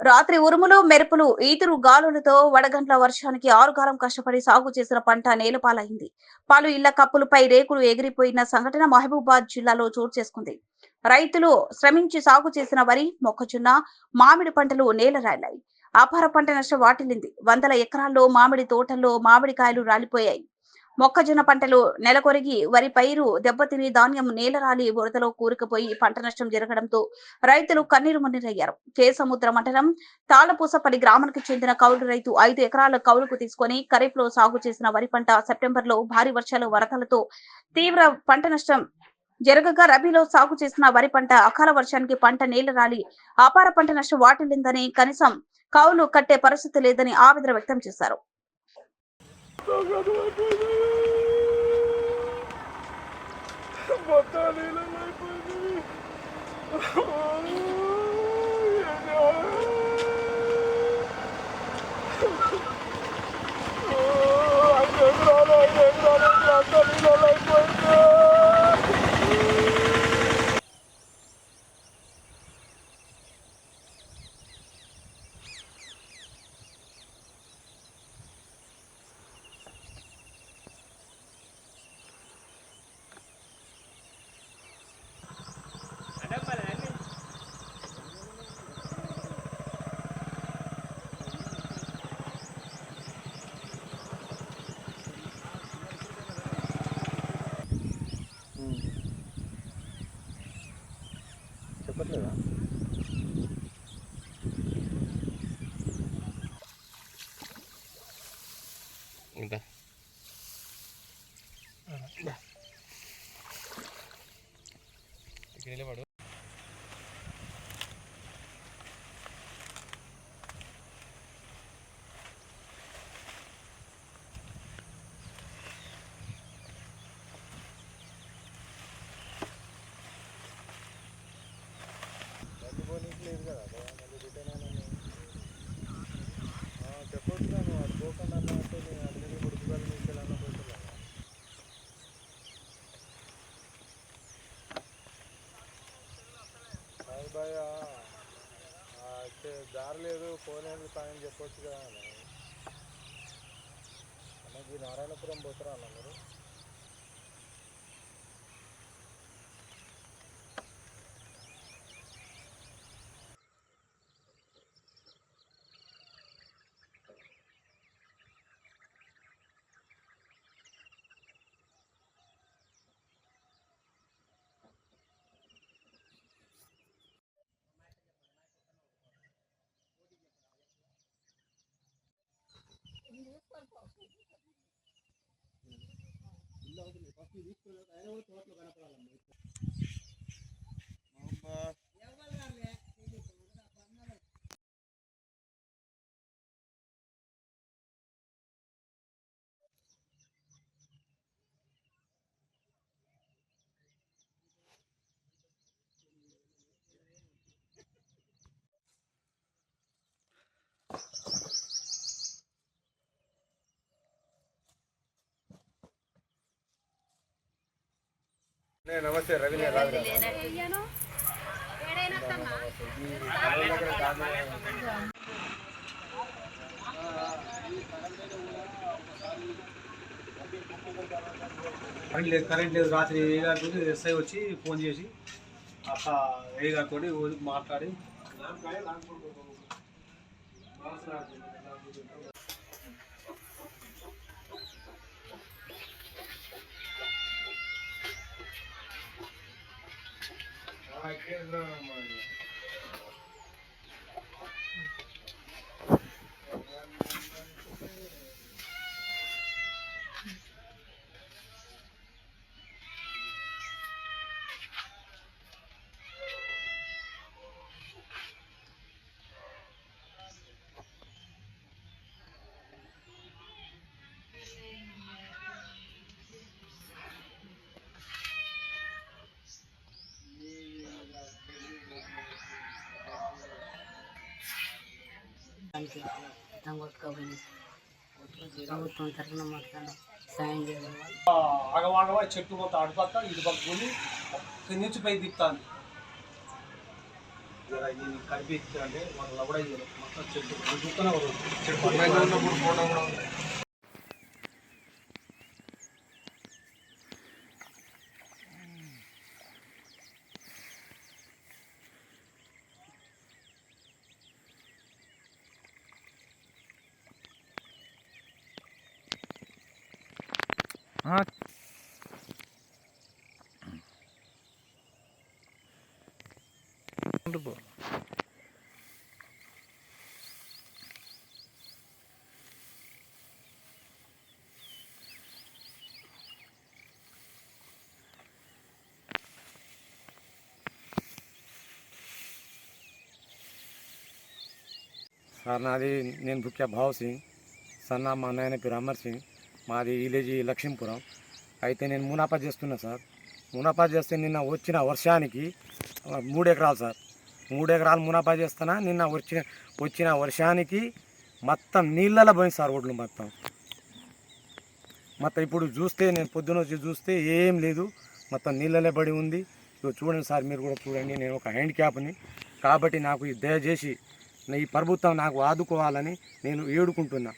రాత్రి ఉరుములు మెరుపులు ఈతురు గాలులతో వడగంట్ల వర్షానికి ఆరుగాలం కష్టపడి సాగు చేసిన పంట నేలపాలైంది. పలు ఇళ్ళ కప్పులపై రేకులు ఎగిరిపోయిన సంఘటన మహబూబాద్ జిల్లాలో చోటు చేసుకుంది. రైతులు శ్రమించి సాగు చేసిన వరి మొక్కజొన్న మామిడి పంటలు నేలరాలాయి అపార పంట నష్టం వాటిల్లింది. వందల ఎకరాల్లో మామిడి తోటల్లో మామిడికాయలు రాలిపోయాయి. మొక్కజొన్న పంటలు నెలకొరిగి వరి పైరు దెబ్బతిని ధాన్యం నేలరాలి బురదలో కూరుకుపోయి పంట నష్టం జరగడంతో రైతులు కన్నీరు మున్నీరయ్యారు. కేసముద్ర మండలం తాళపూసపల్లి గ్రామానికి చెందిన కౌలు రైతు ఐదు ఎకరాల కౌలుకు తీసుకొని ఖరీఫ్లో సాగు చేసిన వరి పంట సెప్టెంబర్లో భారీ వర్షాలు వరదలతో తీవ్ర పంట నష్టం జరగగా రబీలో సాగు చేసిన వరి పంట అకాల వర్షానికి పంట నేలరాలి అపార పంట నష్టం వాటిల్లిందని కనీసం కౌలు కట్టే పరిస్థితి లేదని ఆవేదన వ్యక్తం చేశారు. మొత్తం నీళ్ళలో అయిపోయింది. ఐదు Okay. ఫోన్ ఏంటి సాయం చెప్పొచ్చు కదా అన్న నారాయణపురం పోతారా అన్న మీరు? you నమస్తే రవి కరెంట్ లేదు కరెంట్ లేదు. రాత్రి ఏ గారితో ఎస్ఐ వచ్చి ఫోన్ చేసి అట్లా ఏ గారితో మాట్లాడి. I can't learn money. దానికి మొత్తం కొట్టుకోపోయింది ప్రభుత్వం తరఫున సాయం చేయాలి చెట్టు మొత్తం అటుపక్క ఇటు పక్క కొని కింద నుంచి పై దిప్తాను కలిపి అంటే వాళ్ళు కూడా ఇయ్యలేదు మొత్తం చెట్టు. చూస్తూనే చెట్టు हाँ। सरनारी नेनभुकिया भाव सिंह सन्ना मानयन पिरामर सिंह। మాది విలేజ్ లక్ష్మీపురం. అయితే నేను మునాపా చేస్తున్నా సార్. మునాపా చేస్తే నిన్న వచ్చిన వర్షానికి మూడు ఎకరాలు సార్. మూడు ఎకరాలు మునాఫా చేస్తానా నిన్న వచ్చిన వచ్చిన వర్షానికి మొత్తం నీళ్ళలో పోయింది సార్ ఒడ్లు మొత్తం. మొత్తం ఇప్పుడు చూస్తే నేను పొద్దున వచ్చి చూస్తే ఏం లేదు. మొత్తం నీళ్ళలో పడి ఉంది. ఇగో చూడండి సార్ మీరు కూడా చూడండి. నేను ఒక హ్యాండ్ క్యాప్ని కాబట్టి నాకు ఈ దయచేసి ఈ ప్రభుత్వం నాకు ఆదుకోవాలని నేను ఏడుకుంటున్నా